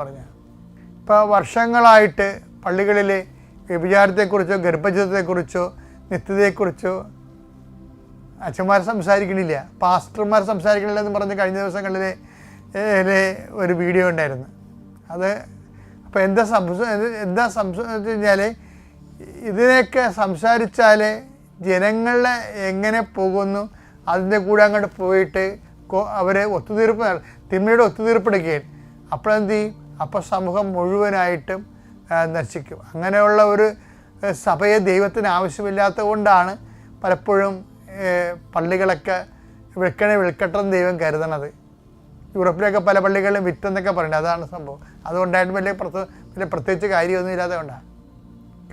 പറഞ്ഞ. ഇപ്പോൾ വർഷങ്ങളായിട്ട് പള്ളികളിൽ വ്യഭിചാരത്തെക്കുറിച്ചോ ഗർഭചിതത്തെക്കുറിച്ചോ നിത്യതയെക്കുറിച്ചോ അച്ഛന്മാർ സംസാരിക്കണില്ല. പാസ്റ്റർമാർ സംസാരിക്കണില്ല എന്ന് പറഞ്ഞ് കഴിഞ്ഞ ദിവസങ്ങളിൽ ഒരു വീഡിയോ ഉണ്ടായിരുന്നു. അത് അപ്പോൾ എന്താ സംസ എന്താ സംസാരിച്ചു കഴിഞ്ഞാൽ ഇതിനെയൊക്കെ സംസാരിച്ചാൽ ജനങ്ങളെ എങ്ങനെ പോകുന്നു അതിന്റെ കൂടെ അങ്ങോട്ട് പോയിട്ട് അവരെ ഒത്തുതീർപ്പ് തിന്മയുടെ എടുക്കുകയാണ്. അപ്പോഴെന്ത് ചെയ്യും? അപ്പോൾ സമൂഹം മുഴുവനായിട്ടും നശിക്കും. അങ്ങനെയുള്ള ഒരു സഭയെ ദൈവത്തിന് ആവശ്യമില്ലാത്തത് കൊണ്ടാണ് പലപ്പോഴും പള്ളികളൊക്കെ വിൽക്കണേ വിൽക്കട്ടെന്ന് ദൈവം കരുതണത്. യൂറോപ്പിലൊക്കെ പല പള്ളികളിലും വിറ്റെന്നൊക്കെ പറയുന്നത് അതാണ് സംഭവം. അതുകൊണ്ടായിട്ട് വലിയ പ്രത്യേക വലിയ പ്രത്യേകിച്ച് കാര്യമൊന്നും ഇല്ലാതെ കൊണ്ടാണ്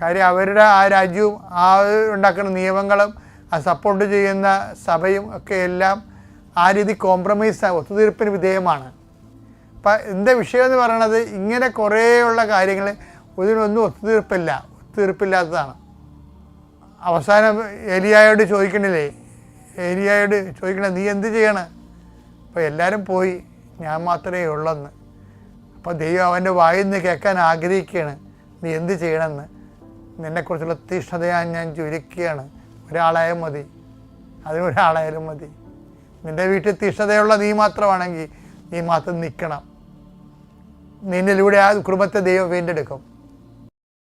കാര്യം അവരുടെ ആ രാജ്യവും ആ ഉണ്ടാക്കുന്ന നിയമങ്ങളും ആ സപ്പോർട്ട് ചെയ്യുന്ന സഭയും ഒക്കെ എല്ലാം ആ രീതി കോംപ്രമൈസ് ഒത്തുതീർപ്പിന് വിധേയമാണ്. എന്റെ വിഷയം എന്ന് പറയണത് ഇങ്ങനെ കുറേയുള്ള കാര്യങ്ങൾ ഇതിനൊന്നും ഒത്തുതീർപ്പില്ല ഒത്തുതീർപ്പില്ലാത്തതാണ്. അവസാനം ഏലിയായോട് ചോദിക്കണില്ലേ? ഏലിയായോട് ചോദിക്കണേ നീ എന്ത് ചെയ്യണം? അപ്പോൾ എല്ലാവരും പോയി ഞാൻ മാത്രമേ ഉള്ളെന്ന്. അപ്പോൾ ദൈവം അവന്റെ വായിൽ നിന്ന് കേൾക്കാൻ ആഗ്രഹിക്കുകയാണ് നീ എന്ത് ചെയ്യണമെന്ന് നിന്നെക്കുറിച്ചുള്ള തീഷ്ണതയാൻ ഞാൻ ചുരുക്കുകയാണ്. ഒരാളായാലും മതി അതിന് ഒരാളായാലും മതി. നിന്റെ വീട്ടിൽ തീഷ്ണതയുള്ള നീ മാത്രമാണെങ്കിൽ നീ മാത്രം നിൽക്കണം. നിന്നിലൂടെ ആ കുടുംബത്തെ ദൈവം വീണ്ടെടുക്കും.